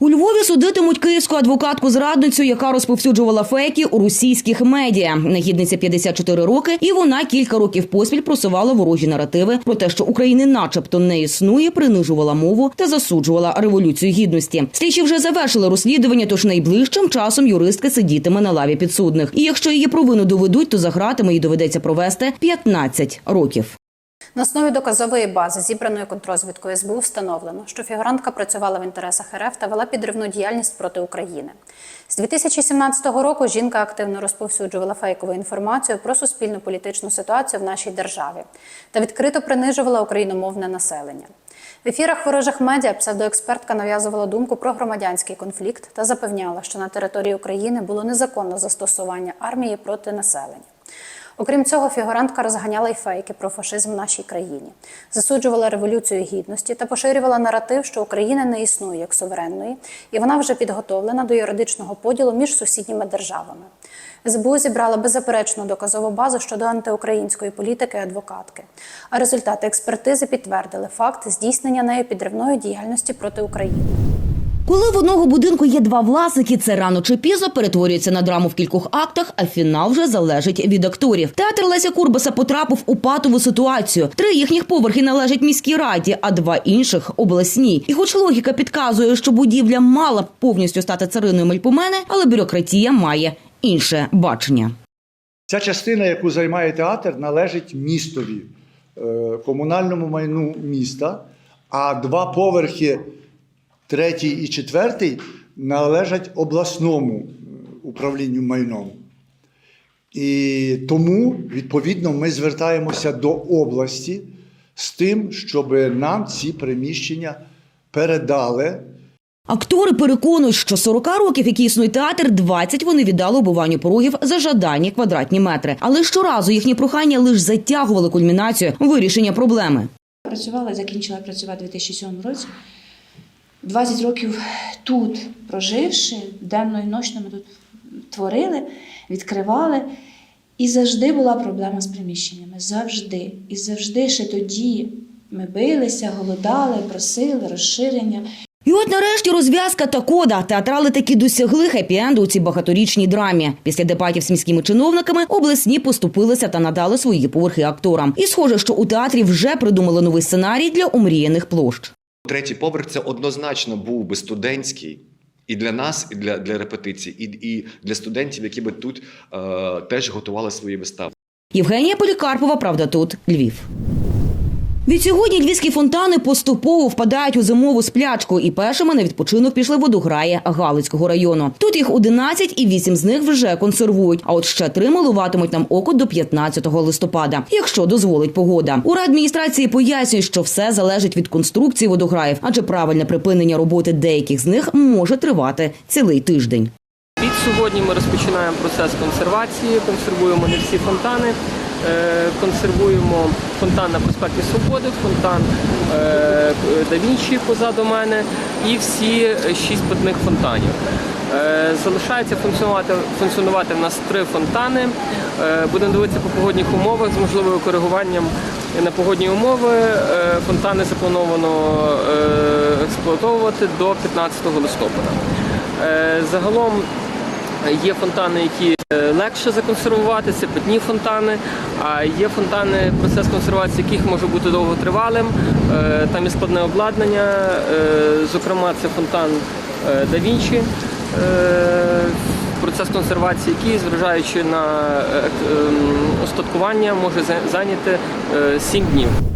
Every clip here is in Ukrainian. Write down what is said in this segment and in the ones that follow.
У Львові судитимуть київську адвокатку зрадницю, яка розповсюджувала фейки у російських медіа. Нагідниця 54 роки, і вона кілька років поспіль просувала ворожі наративи про те, що України, начебто, не існує, принижувала мову та засуджувала революцію гідності. Слідчі вже завершили розслідування, тож найближчим часом юристка сидітиме на лаві підсудних. І якщо її провину доведуть, то за гратами доведеться провести 15 років. На основі доказової бази, зібраної контрозвідкою СБУ, встановлено, що фігурантка працювала в інтересах РФ та вела підривну діяльність проти України. З 2017 року жінка активно розповсюджувала фейкову інформацію про суспільну політичну ситуацію в нашій державі та відкрито принижувала україномовне населення. В ефірах ворожих медіа псевдоекспертка нав'язувала думку про громадянський конфлікт та запевняла, що на території України було незаконне застосування армії проти населення. Окрім цього, фігурантка розганяла й фейки про фашизм в нашій країні, засуджувала революцію гідності та поширювала наратив, що Україна не існує як суверенної, і вона вже підготовлена до юридичного поділу між сусідніми державами. СБУ зібрала беззаперечну доказову базу щодо антиукраїнської політики адвокатки. А результати експертизи підтвердили факт здійснення нею підривної діяльності проти України. Коли в одного будинку є два власники, це рано чи пізно перетворюється на драму в кількох актах, а фінал вже залежить від акторів. Театр Леся Курбаса потрапив у патову ситуацію. Три їхніх поверхи належать міській раді, а два інших обласній. І хоч логіка підказує, що будівля мала б повністю стати цариною Мельпомени, але бюрократія має інше бачення. Ця частина, яку займає театр, належить містові, е, комунальному майну міста, а два поверхи, третій і четвертий, належать обласному е, управлінню майном. І тому, відповідно, ми звертаємося до області з тим, щоб нам ці приміщення передали. Актори переконують, що 40 років, які існує театр, 20 вони віддали обуванню порогів за жадані квадратні метри. Але щоразу їхні прохання лише затягували кульмінацію вирішення проблеми. Працювала, закінчила працювати у 2007 році. 20 років тут проживши, денно і ночно ми тут творили, відкривали. І завжди була проблема з приміщеннями. Завжди. І завжди ще тоді ми билися, голодали, просили розширення. І от нарешті розв'язка та кода. Театрали таки досягли хеппі-енду у цій багаторічній драмі. Після дебатів з міськими чиновниками обласні поступилися та надали свої поверхи акторам. І схоже, що у театрі вже придумали новий сценарій для омріяних площ. Третій поверх це однозначно був би студентський. І для нас, і для, для репетицій, і, і для студентів, які би тут е, теж готували свої вистави. Євгенія Полікарпова, правда, тут Львів. Відсьогодні львівські фонтани поступово впадають у зимову сплячку, і першими на відпочинок пішли водограї Галицького району. Тут їх 11 і 8 з них вже консервують. А от ще три малуватимуть нам око до 15 листопада, якщо дозволить погода. У адміністрації пояснюють, що все залежить від конструкції водограїв, адже правильне припинення роботи деяких з них може тривати цілий тиждень. Від сьогодні ми розпочинаємо процес консервації, консервуємо не всі фонтани. Е, Консервуємо фонтан на проспекті Свободи, фонтан е, Да Вінчі позаду мене і всі шість питних фонтанів. Е, Залишається функціонувати, функціонувати в нас три фонтани. Е, Будемо дивитися по погодних умовах з можливим коригуванням на погодні умови. Е, Фонтани заплановано е, експлуатовувати до 15 листопада. Е, Загалом Є фонтани, які е, легше законсервувати, це питні фонтани, а є фонтани, процес консервації яких може бути довготривалим. Е, Там є складне обладнання, е, зокрема, це фонтан е, Да Вінчі. Е, Процес консервації, який, зважаючи на е, остаткування, може зайняти 7 днів.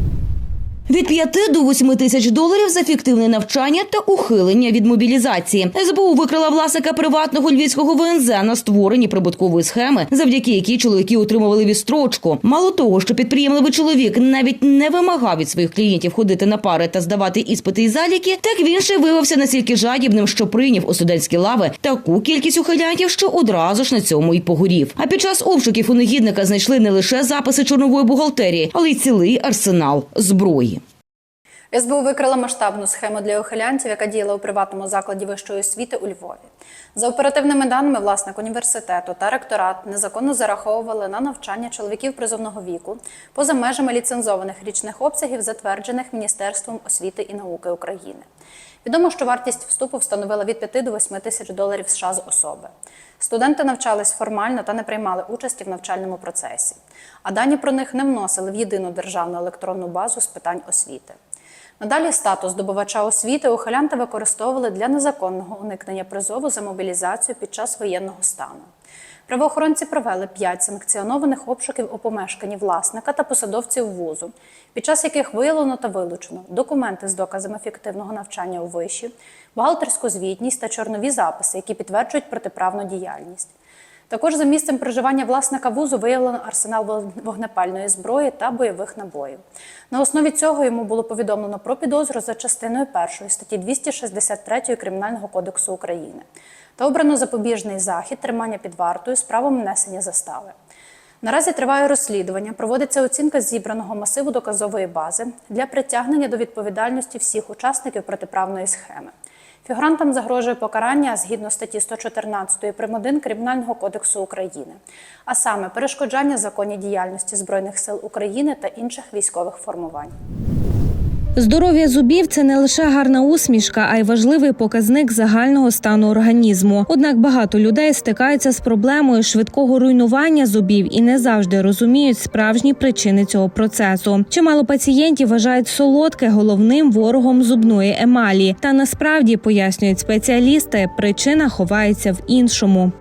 Від 5 до 8 тисяч доларів за фіктивне навчання та ухилення від мобілізації. СБУ викрила власника приватного львівського ВНЗ на створенні прибуткової схеми, завдяки якій чоловіки отримували відстрочку. Мало того, що підприємливий чоловік навіть не вимагав від своїх клієнтів ходити на пари та здавати іспити і заліки, так він ще виявився настільки жадібним, що прийняв у студентські лави таку кількість ухилянтів, що одразу ж на цьому й погорів. А під час обшуків у негідника знайшли не лише записи чорнової бухгалтерії, але й цілий арсенал зброї. СБУ викрила масштабну схему для ухилянтів, яка діяла у приватному закладі вищої освіти у Львові. За оперативними даними, власник університету та ректорат незаконно зараховували на навчання чоловіків призовного віку поза межами ліцензованих річних обсягів, затверджених Міністерством освіти і науки України. Відомо, що вартість вступу встановила від 5 до 8 тисяч доларів США з особи. Студенти навчались формально та не приймали участі в навчальному процесі, а дані про них не вносили в єдину державну електронну базу з питань освіти. Надалі статус здобувача освіти ухилянти використовували для незаконного уникнення призову за мобілізацію під час воєнного стану. Правоохоронці провели п'ять санкціонованих обшуків у помешканні власника та посадовців вузу, під час яких виявлено та вилучено документи з доказами фіктивного навчання у виші, бухгалтерську звітність та чорнові записи, які підтверджують протиправну діяльність. Також за місцем проживання власника вузу виявлено арсенал вог- вогнепальної зброї та бойових набоїв. На основі цього йому було повідомлено про підозру за частиною 1 статті 263 Кримінального кодексу України та обрано запобіжний захід тримання під вартою з правом внесення застави. Наразі триває розслідування, проводиться оцінка зібраного масиву доказової бази для притягнення до відповідальності всіх учасників протиправної схеми. Фігурантам загрожує покарання згідно статті 114 прим. 1 Кримінального кодексу України, а саме перешкоджання законній діяльності Збройних сил України та інших військових формувань. Здоров'я зубів це не лише гарна усмішка, а й важливий показник загального стану організму. Однак багато людей стикаються з проблемою швидкого руйнування зубів і не завжди розуміють справжні причини цього процесу. Чимало пацієнтів вважають солодке головним ворогом зубної емалі. Та насправді пояснюють спеціалісти, причина ховається в іншому.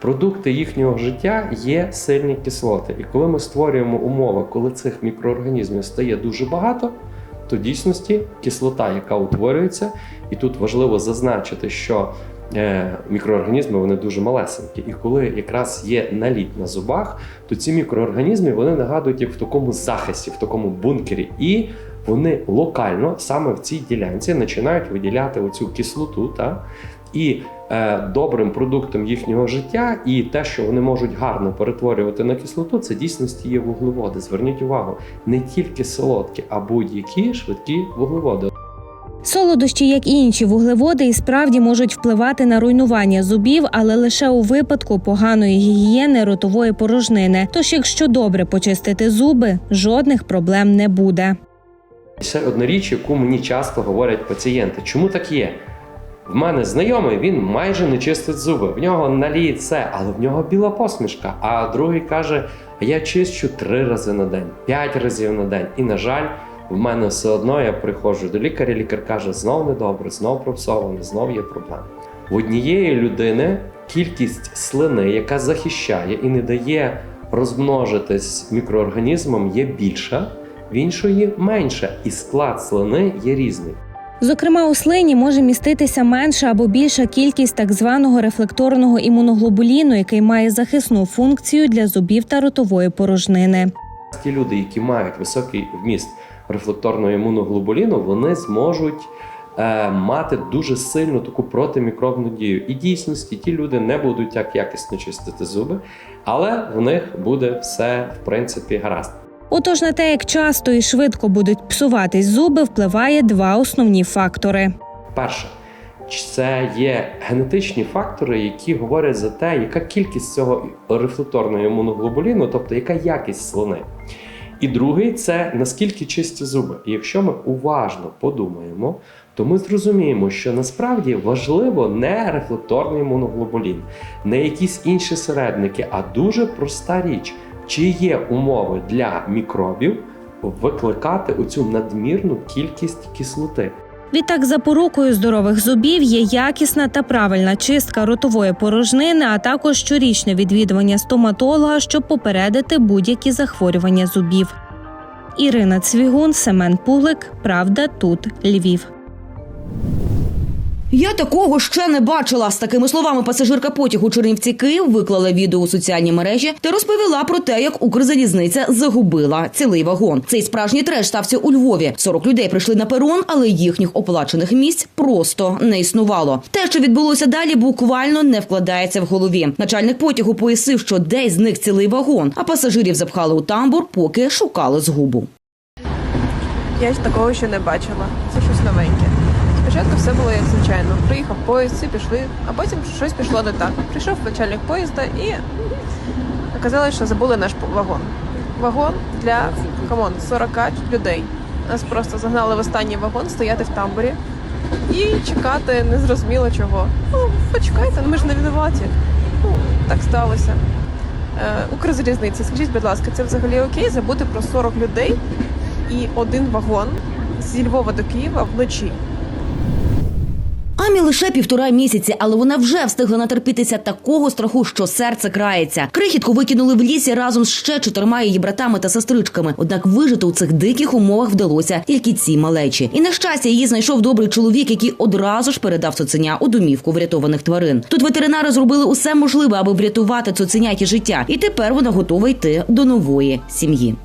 Продукти їхнього життя є сильні кислоти. І коли ми створюємо умови, коли цих мікроорганізмів стає дуже багато, то в дійсності кислота, яка утворюється, і тут важливо зазначити, що е, мікроорганізми вони дуже малесенькі. І коли якраз є наліт на зубах, то ці мікроорганізми вони нагадують як в такому захисті, в такому бункері. І вони локально саме в цій ділянці починають виділяти оцю кислоту. Та? І е, добрим продуктом їхнього життя, і те, що вони можуть гарно перетворювати на кислоту, це дійсності є вуглеводи. Зверніть увагу, не тільки солодкі, а будь-які швидкі вуглеводи. Солодощі, як і інші вуглеводи, і справді можуть впливати на руйнування зубів, але лише у випадку поганої гігієни ротової порожнини. Тож, якщо добре почистити зуби, жодних проблем не буде. Ще одна річ, яку мені часто говорять пацієнти. Чому так є? В мене знайомий, він майже не чистить зуби. В нього наліє це, але в нього біла посмішка. А другий каже: я чищу три рази на день, п'ять разів на день. І, на жаль, в мене все одно я приходжу до лікаря. Лікар каже: знов недобре, знов пропсовано, знов є проблеми. В однієї людини кількість слини, яка захищає і не дає розмножитись мікроорганізмам, є більша, в іншої менша, і склад слини є різний. Зокрема, у слині може міститися менша або більша кількість так званого рефлекторного імуноглобуліну, який має захисну функцію для зубів та ротової порожнини. Ті люди, які мають високий вміст рефлекторного імуноглобуліну, вони зможуть е, мати дуже сильну таку протимікробну дію. І дійсності ті люди не будуть так якісно чистити зуби, але в них буде все в принципі гаразд. Отож, на те, як часто і швидко будуть псуватись зуби, впливає два основні фактори. Перше, це є генетичні фактори, які говорять за те, яка кількість цього рефлекторного імуноглобуліну, тобто яка якість слини. І другий це наскільки чисті зуби. І якщо ми уважно подумаємо, то ми зрозуміємо, що насправді важливо не рефлекторний імуноглобулін, не якісь інші середники, а дуже проста річ, чи є умови для мікробів викликати оцю надмірну кількість кислоти. Відтак, запорукою здорових зубів є якісна та правильна чистка ротової порожнини, а також щорічне відвідування стоматолога, щоб попередити будь-які захворювання зубів. Ірина Цвігун, Семен Пуглик. Правда, тут Львів. Я такого ще не бачила. З такими словами пасажирка потягу Чернівці Київ виклала відео у соціальні мережі та розповіла про те, як Укрзалізниця загубила цілий вагон. Цей справжній треш стався у Львові. 40 людей прийшли на перон, але їхніх оплачених місць просто не існувало. Те, що відбулося далі, буквально не вкладається в голові. Начальник потягу пояснив, що десь зник цілий вагон, а пасажирів запхали у тамбур, поки шукали згубу. Я такого ще не бачила. Це щось новеньке. Спочатку все було як звичайно. Приїхав поїзд, всі пішли, а потім щось пішло не так. Прийшов начальник поїзда і оказалось, що забули наш вагон. Вагон для камон 40 людей. Нас просто загнали в останній вагон стояти в тамбурі. і чекати незрозуміло чого. Ну, почекайте, ну ми ж не винуваті. Ну, так сталося. Е, Укрзалізниця, скажіть, будь ласка, це взагалі окей забути про 40 людей і один вагон зі Львова до Києва вночі. Амі лише півтора місяці, але вона вже встигла натерпітися такого страху, що серце крається. Крихітку викинули в лісі разом з ще чотирма її братами та сестричками. Однак вижити у цих диких умовах вдалося тільки цій малечі. І на щастя, її знайшов добрий чоловік, який одразу ж передав цуценя у домівку врятованих тварин. Тут ветеринари зробили усе можливе, аби врятувати цуценяті життя, і тепер вона готова йти до нової сім'ї.